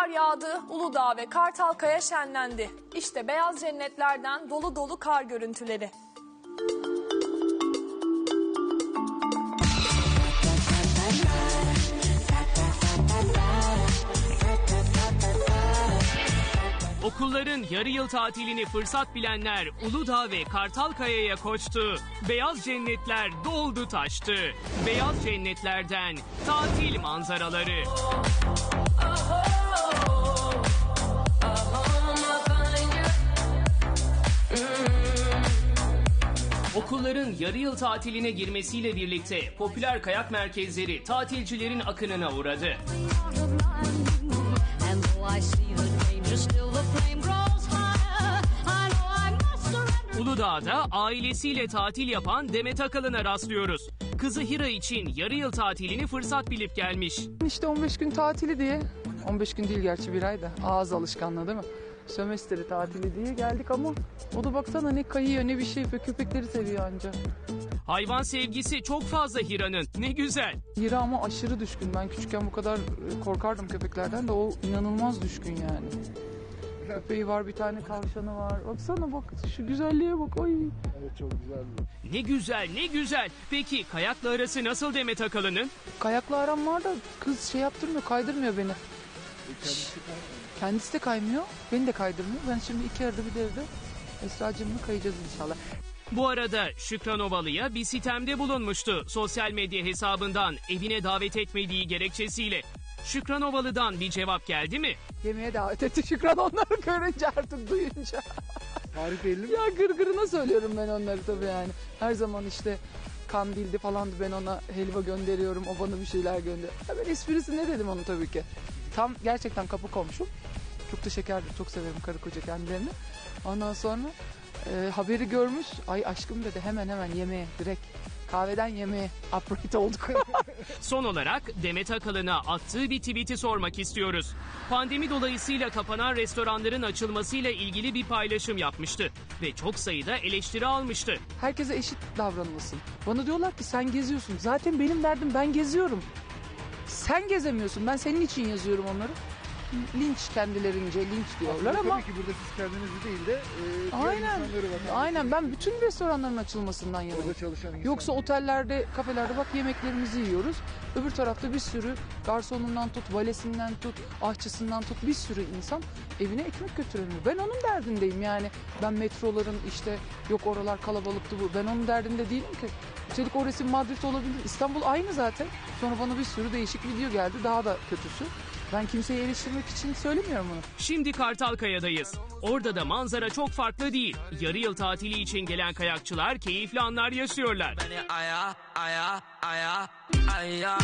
kar yağdı, Uludağ ve Kartalkaya şenlendi. İşte beyaz cennetlerden dolu dolu kar görüntüleri. Okulların yarı yıl tatilini fırsat bilenler Uludağ ve Kartalkaya'ya koştu. Beyaz cennetler doldu taştı. Beyaz cennetlerden tatil manzaraları. Okulların yarı yıl tatiline girmesiyle birlikte popüler kayak merkezleri tatilcilerin akınına uğradı. Uludağ'da ailesiyle tatil yapan Demet Akalın'a rastlıyoruz. Kızı Hira için yarı yıl tatilini fırsat bilip gelmiş. İşte 15 gün tatili diye. 15 gün değil gerçi bir ay da. Ağız alışkanlığı değil mi? Sömestri tatili diye geldik ama o da baksana ne kayıyor ne bir şey yapıyor. Köpekleri seviyor anca. Hayvan sevgisi çok fazla Hira'nın. Ne güzel. Hira ama aşırı düşkün. Ben küçükken bu kadar e, korkardım köpeklerden de o inanılmaz düşkün yani. Köpeği var bir tane tavşanı var. Baksana bak şu güzelliğe bak. Ay. Ne güzel, ne güzel. Peki kayakla arası nasıl Demet Akalın'ın? Kayakla aram var da kız şey yaptırmıyor, kaydırmıyor beni. Kendisi de kaymıyor, beni de kaydırmıyor. Ben şimdi iki arada bir de evde Esra'cığımla kayacağız inşallah. Bu arada Şükran Ovalı'ya bir sitemde bulunmuştu sosyal medya hesabından evine davet etmediği gerekçesiyle. Şükran Ovalı'dan bir cevap geldi mi? Yemeğe davet etti Şükran onları görünce artık duyunca. Tarih belli mi? ya gırgırına söylüyorum ben onları tabii yani. Her zaman işte kandildi falandı ben ona helva gönderiyorum, o bana bir şeyler gönderiyor. Ya ben esprisi ne dedim onu tabii ki. Tam gerçekten kapı komşum. Çok da şekerdir, çok severim karı koca kendilerini. Ondan sonra e, haberi görmüş. Ay aşkım dedi hemen hemen yemeğe direkt. Kahveden yemeğe upgrade olduk. Son olarak Demet Akalın'a attığı bir tweet'i sormak istiyoruz. Pandemi dolayısıyla kapanan restoranların açılmasıyla ilgili bir paylaşım yapmıştı ve çok sayıda eleştiri almıştı. Herkese eşit davranılsın. Bana diyorlar ki sen geziyorsun. Zaten benim derdim ben geziyorum. Sen gezemiyorsun. Ben senin için yazıyorum onları. Linç kendilerince linç diyorlar ama Tabii ki burada siz kendinizi değil de e, diğer aynen insanları vatandaşları, aynen ben bütün restoranların açılmasından yanayım. Orada çalışan insanlar. Yoksa otellerde, kafelerde bak yemeklerimizi yiyoruz. Öbür tarafta bir sürü garsonundan tut, valesinden tut, aşçısından tut bir sürü insan evine ekmek götüremiyor. Ben onun derdindeyim yani. Ben metroların işte yok oralar kalabalıktı bu. Ben onun derdinde değilim ki. Üstelik o resim Madrid olabilir. İstanbul aynı zaten. Sonra bana bir sürü değişik video geldi. Daha da kötüsü. Ben kimseyi eleştirmek için söylemiyorum bunu. Şimdi Kartalkaya'dayız. Orada da manzara çok farklı değil. Yarı yıl tatili için gelen kayakçılar keyifli anlar yaşıyorlar. Beni aya, aya, aya, aya,